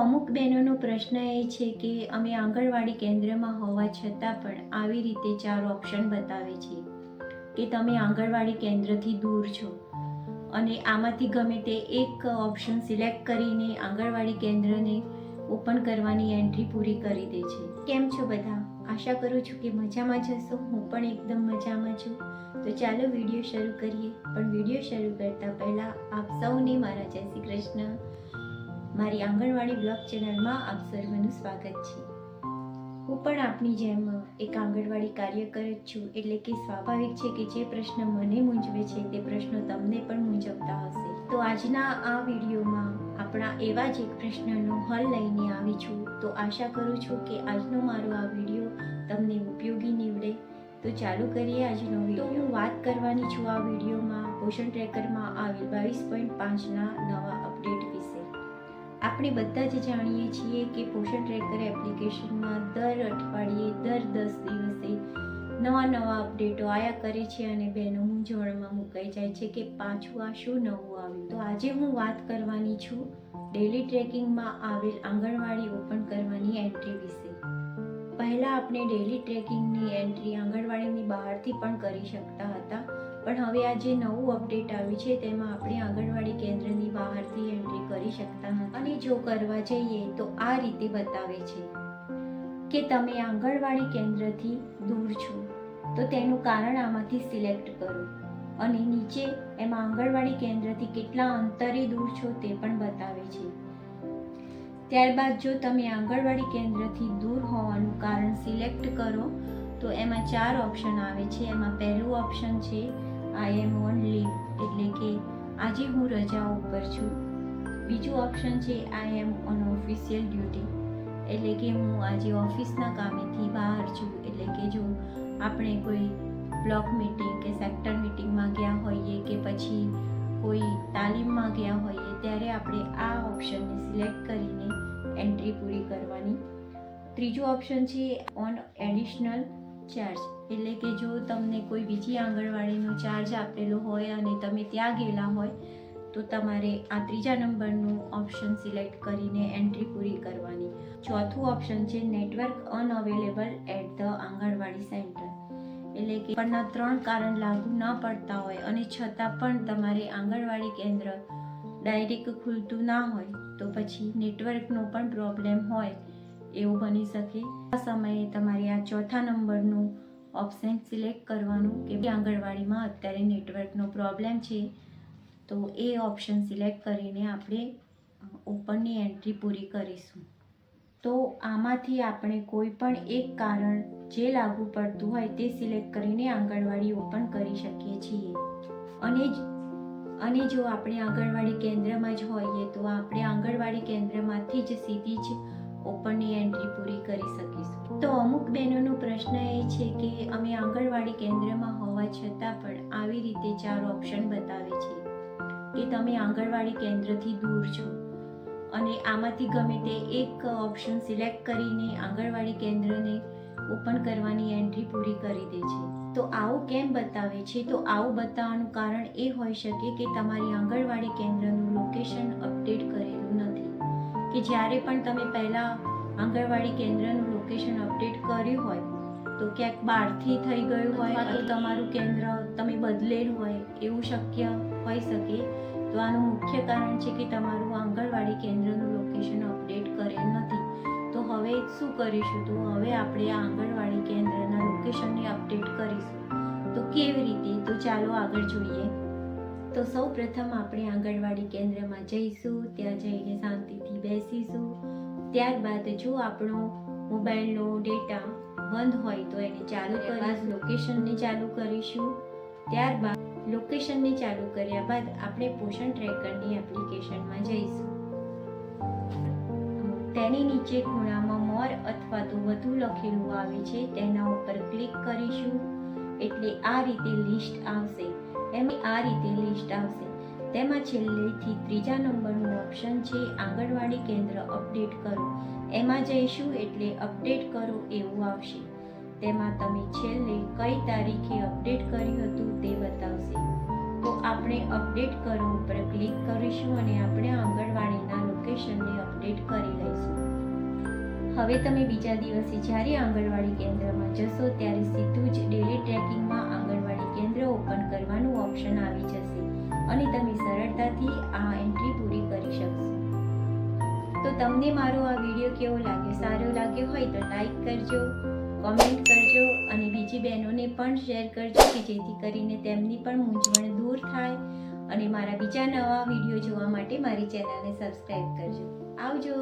અમુક બહેનોનો પ્રશ્ન એ છે કે અમે આંગણવાડી કેન્દ્રમાં હોવા છતાં પણ આવી રીતે ચાર ઓપ્શન બતાવે છે કે તમે આંગણવાડી કેન્દ્રથી દૂર છો. અને આમાંથી ગમે તે એક ઓપ્શન સિલેક્ટ કરીને આંગણવાડી કેન્દ્રને ઓપન કરવાની એન્ટ્રી પૂરી કરી દે છે. કેમ છો બધા? આશા કરું છું કે મજામાં જશો હું પણ એકદમ મજામાં છું. તો ચાલો વીડિયો શરૂ કરીએ. પણ વીડિયો શરૂ કરતાં પહેલાં આપ સૌને મારા જય શ્રી કૃષ્ણ. મારી આંગણવાડી બ્લોગ ચેનલમાં આપ સર્વનું સ્વાગત છે. હું પણ આપની જેમ એક આંગણવાડી કાર્યકર જ છું, એટલે કે સ્વાભાવિક છે કે જે પ્રશ્ન મને મૂંઝવે છે તે પ્રશ્નો તમને પણ મૂંઝવતા હશે. તો આજના આ વિડીયોમાં આપણા એવા જ એક પ્રશ્નનો હલ લઈને આવી છું. તો આશા કરું છું કે આજનો મારો આ વીડિયો તમને ઉપયોગી નીવડે. તો ચાલુ કરીએ આજનો વીડિયો. હું વાત કરવાની છું આ વિડીયોમાં. પોષણ ટ્રેકરમાં આવેલ બાવીસ પોઈન્ટ પાંચના નવા આપણે બધા જ જાણીએ છીએ કે પોષણ ટ્રેકર એપ્લિકેશનમાં દર અઠવાડિયે, દર દસ દિવસે નવા નવા અપડેટો આયા કરે છે અને બહેનો મૂંઝવણમાં મુકાઈ જાય છે કે પાછું આ શું નવું આવ્યું. તો આજે હું વાત કરવાની છું ડેલી ટ્રેકિંગમાં આવેલ આંગણવાડી ઓપન કરવાની એન્ટ્રી વિશે. પહેલાં આપણે ડેલી ટ્રેકિંગની એન્ટ્રી આંગણવાડીની બહારથી પણ કરી શકતા હતા. પણ હવે આ જે નવું અપડેટ આવ્યું છે, તેમાં આપણે આંગણવાડી કેન્દ્રની બહારથી એન્ટ્રી કરી શકતા નથી અને જો કરવા જઈએ, તો આ રીતે બતાવે છે કે તમે આંગણવાડી કેન્દ્રથી દૂર છો, તો તેનું કારણ આમાંથી સિલેક્ટ કરો. અને નીચે એમાં આંગણવાડી કેન્દ્રથી કેટલા અંતરે દૂર છો તે પણ બતાવે છે. ત્યારબાદ જો તમે આંગણવાડી કેન્દ્રથી દૂર હોવાનું કારણ સિલેક્ટ કરો, તો એમાં ચાર ઓપ્શન આવે છે. એમાં પહેલું ઓપ્શન છે આઈ એમ ઓન લીવ એટલે કે આજે હું રજા ઉપર છું. બીજું ઓપ્શન છે I am on official duty એટલે કે હું આજે ઓફિસના કામેથી બહાર છું. એટલે કે જો આપણે કોઈ બ્લોક મિટિંગ કે સેક્ટર મિટિંગમાં ગયા હોઈએ કે પછી કોઈ તાલીમમાં ગયા હોઈએ, ત્યારે આપણે આ ઓપ્શનને સિલેક્ટ કરીને એન્ટ્રી પૂરી કરવાની. ત્રીજું ઓપ્શન છે ઓન એડિશનલ ચાર્જ એટલે કે જો તમને કોઈ બીજી આંગણવાડીનો ચાર્જ આપેલો હોય અને તમે ત્યાં ગયેલા હોય, તો તમારે આ ત્રીજા નંબરનું ઓપ્શન સિલેક્ટ કરીને એન્ટ્રી પૂરી કરવાની. ચોથું ઓપ્શન છે network unavailable at the anganwadi centre એટલે કે પરના ત્રણ કારણ લાગુ ન પડતા હોય અને છતાં પણ તમારે આંગણવાડી કેન્દ્ર ડાયરેક્ટ ખુલતું ના હોય, તો પછી નેટવર્કનો પણ પ્રોબ્લેમ હોય. એવું બની શકે? આ સમયે તમારે આ ચોથા નંબરનું ઓપ્શન સિલેક્ટ કરવાનું કે આંગણવાડીમાં અત્યારે નેટવર્કનો પ્રોબ્લેમ છે, તો એ ઓપ્શન સિલેક્ટ કરીને આપણે ઓપનની એન્ટ્રી પૂરી કરીશું. તો આમાંથી આપણે કોઈ પણ એક કારણ જે લાગુ પડતું હોય તે સિલેક્ટ કરીને આંગણવાડી ઓપન કરી શકીએ છીએ. અને અને જો આપણે આંગણવાડી કેન્દ્રમાં જ હોઈએ તો આપણે આંગણવાડી કેન્દ્રમાંથી જ સીધી જ ઓપનની એન્ટ્રી પૂરી કરી શકીશું. તો અમુક બહેનોનો પ્રશ્ન એ છે કે અમે આંગણવાડી કેન્દ્રમાં હોવા છતાં પણ આવી રીતે ચાર ઓપ્શન બતાવે છે કે તમે આંગણવાડી કેન્દ્રથી દૂર છો. અને આમાંથી ગમે તે એક ઓપ્શન સિલેક્ટ કરીને આંગણવાડી કેન્દ્રને ઓપન કરવાની એન્ટ્રી પૂરી કરી દે છે. તો આવું કેમ બતાવે છે? તો આવું બતાવવાનું કારણ એ હોઈ શકે કે તમારી આંગણવાડી કેન્દ્રનું લોકેશન અપડેટ કરેલું નથી. કે જ્યારે પણ તમે પહેલાં આંગણવાડી કેન્દ્રનું લોકેશન અપડેટ કર્યું હોય તો ક્યાંક બહારથી થઈ ગયું હોય અથવા તો તમારું કેન્દ્ર તમે બદલેલું હોય એવું શક્ય હોઈ શકે. તો આનું મુખ્ય કારણ છે કે તમારું આંગણવાડી કેન્દ્રનું લોકેશન અપડેટ કરેલ નથી. તો હવે શું કરીશું? તો હવે આપણે આ આંગણવાડી કેન્દ્રના લોકેશનને અપડેટ કરીશું. તો કેવી રીતે? તો ચાલો આગળ જોઈએ. તો સૌ પ્રથમ આપણે આંગણવાડી કેન્દ્રમાં જઈશું ત્યાં જઈને શાંતિથી બેસીશું. ત્યારબાદ જો આપણો મોબાઈલનો ડેટા બંધ હોય તો એને ચાલુ કરી લોકેશનને ચાલુ કરીશું. ત્યારબાદ લોકેશનને ચાલુ કર્યા બાદ આપણે પોષણ ટ્રેકરની એપ્લિકેશનમાં જઈશું. તેની નીચે ખૂણામાં મોર અથવા તો વધુ લખેલું આવે છે તેના ઉપર ક્લિક કરીશું. એટલે આ રીતે લિસ્ટ આવશે. એમ આ રીતે લિસ્ટ આવશે. તેમાં છેલ્લેથી ત્રીજા નંબરનું ઓપ્શન છે, આંગણવાડી કેન્દ્ર અપડેટ કરો. એમાં જઈશું એટલે અપડેટ કરો એવું આવશે. તેમાં તમે છેલ્લે કઈ તારીખે અપડેટ કર્યું હતું તે બતાવશે. તો આપણે અપડેટ કરો ઉપર ક્લિક કરીશું અને આપણે આંગણવાડીના લોકેશનને અપડેટ કરી લઈશું. હવે તમે બીજા દિવસે જ્યારે આંગણવાડી કેન્દ્રમાં જશો ત્યારે સીધું જ ડેલી ટ્રેકિંગમાં આંગણવાડી કેન્દ્ર ઓપન કરવાનું ઓપ્શન આવી જશે અને તમે સરળતાથી આ એન્ટ્રી પૂરી કરી શકશો. તો તમને મારો આ વીડિયો કેવો લાગ્યો? સારો લાગ્યો હોય તો લાઈક કરજો, કોમેન્ટ કરજો અને બીજી બહેનોને પણ શેર કરજો કે જેથી કરીને તેમની પણ મૂંઝવણ દૂર થાય અને મારા બીજા નવા વીડિયો જોવા માટે મારી ચેનલને સબસ્ક્રાઈબ કરજો. આવજો!